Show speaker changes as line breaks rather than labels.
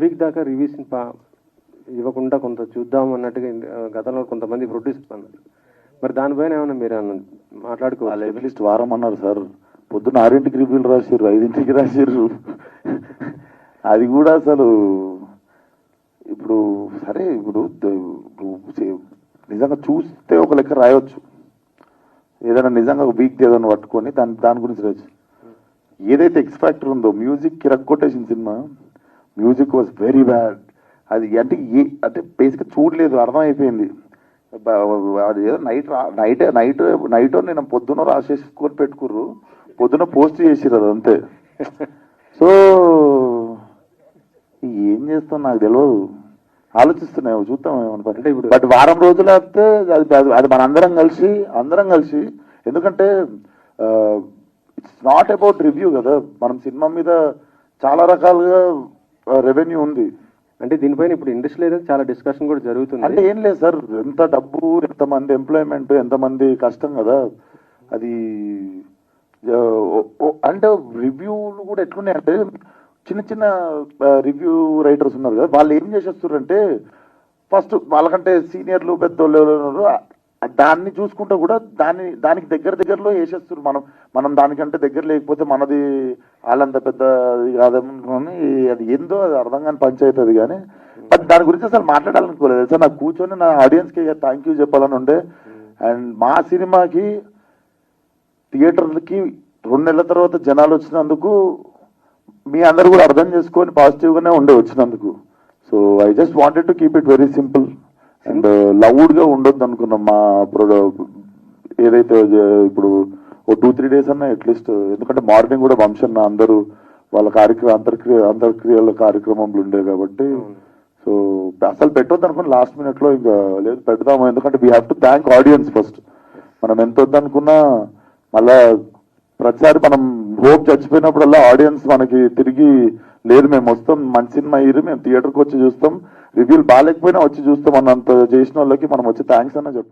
Week దాకా reviews ఇవ్వకుండా కొంత చూద్దాం అన్నట్టుగా గతంలో కొంతమంది ప్రొడ్యూసర్స్ అన్నారు. మరి దానిపైన ఏమైనా మీరు ఏమన్నా మాట్లాడుకోవాలి
అట్లీస్ట్ వారం అన్నారు సార్ పొద్దున్న ఆరింటికి రివ్యూలు రాశారు ఐదింటికి రాసిర్రు. అది కూడా అసలు ఇప్పుడు సరే ఇప్పుడు నిజంగా చూస్తే ఒక లెక్క రాయొచ్చు. ఏదైనా నిజంగా ఒక వీక్ ఏదైనా పట్టుకొని దాని దాని గురించి రాయొచ్చు. ఏదైతే ఎక్స్ ఉందో music రగ్గొట్టేసిన cinema music was very bad. అది అంటే ఏ అంటే బేసిక్గా చూడలేదు అర్థమైపోయింది. అది ఏదో నైట్ నైట్ నైట్ నైట్ నేను పొద్దున రాసేసుకొని పెట్టుకుర్రు. పొద్దున పోస్ట్ చేసిర్రు అది అంతే. సో ఏం చేస్తాం నాకు తెలియదు ఆలోచిస్తున్నాయి చూద్దాం ఏమనుకో
అంటే ఇప్పుడు-
బట్ వారం రోజులు అయితే అది అది- అది మన అందరం కలిసి అందరం కలిసి ఎందుకంటే ఇట్స్ నాట్ అబౌట్ రివ్యూ కదా. మనం సినిమా మీద చాలా రకాలుగా రెవెన్యూ ఉంది.
అంటే దీనిపైన ఇప్పుడు ఇండస్ట్రీ అయితే చాలా డిస్కషన్ కూడా
అంటే
జరుగుతుంది
ఏం లేదు సార్ ఎంత డబ్బు ఎంతమంది ఎంప్లాయ్మెంట్ ఎంతమంది కష్టం కదా. అది అంటే రివ్యూలు కూడా ఎట్లున్నాయి అంటే చిన్న చిన్న రివ్యూ రైటర్స్ ఉన్నారు కదా. వాళ్ళు ఏం చేసేస్తారంటే ఫస్ట్ వాళ్ళకంటే సీనియర్లు పెద్దోళ్ళు దాన్ని చూసుకుంటూ కూడా దాన్ని దానికి దగ్గర దగ్గరలో వేసేస్తారు మనం మనం దానికంటే దగ్గర లేకపోతే మనది వాళ్ళంత పెద్ద కాదని అది ఏందో అది అర్థం కాని పంచాయతీ అది కానీ బట్ దాని గురించి అసలు మాట్లాడాలనుకోలేదు. సార్ నాకు కూర్చొని నా ఆడియన్స్కి థ్యాంక్ యూ చెప్పాలని ఉండే. అండ్ మా సినిమాకి థియేటర్లకి రెండు నెలల తర్వాత జనాలు వచ్చినందుకు మీ అందరు కూడా అర్థం చేసుకొని పాజిటివ్గానే ఉండే వచ్చినందుకు. So I just wanted to keep it very simple and లౌడ్గా ఉండొద్దు అనుకున్నాం మా ప్రొ- ఏదైతే ఇప్పుడు ఓ టూ త్రీ డేస్ అన్నా అట్లీస్ట్ ఎందుకంటే మార్నింగ్ కూడా వంశన్న అందరూ వాళ్ళ కార్యక్రమ అంతర్క్రియ అంతర్క్రియల కార్యక్రమంలో ఉండే కాబట్టి. సో అసలు పెట్టొద్దు అనుకుని లాస్ట్ మినిట్లో ఇంకా లేదు పెడదాము. ఎందుకంటే we have to thank audience first మనం ఎంత వద్దనుకున్నా మళ్ళా ప్రతిసారి మనం హోప్ చచ్చిపోయినప్పుడల్లా ఆడియన్స్ మనకి తిరిగి లేదు మేము వస్తాం. మంచి సినిమా ఇరు మేము థియేటర్కి వచ్చి చూస్తాం. రివ్యూలు బాగాలేకపోయినా వచ్చి చూస్తాం అన్నంత చేసిన వాళ్ళకి మనం వచ్చి థ్యాంక్స్ అన్న చెప్పాలి.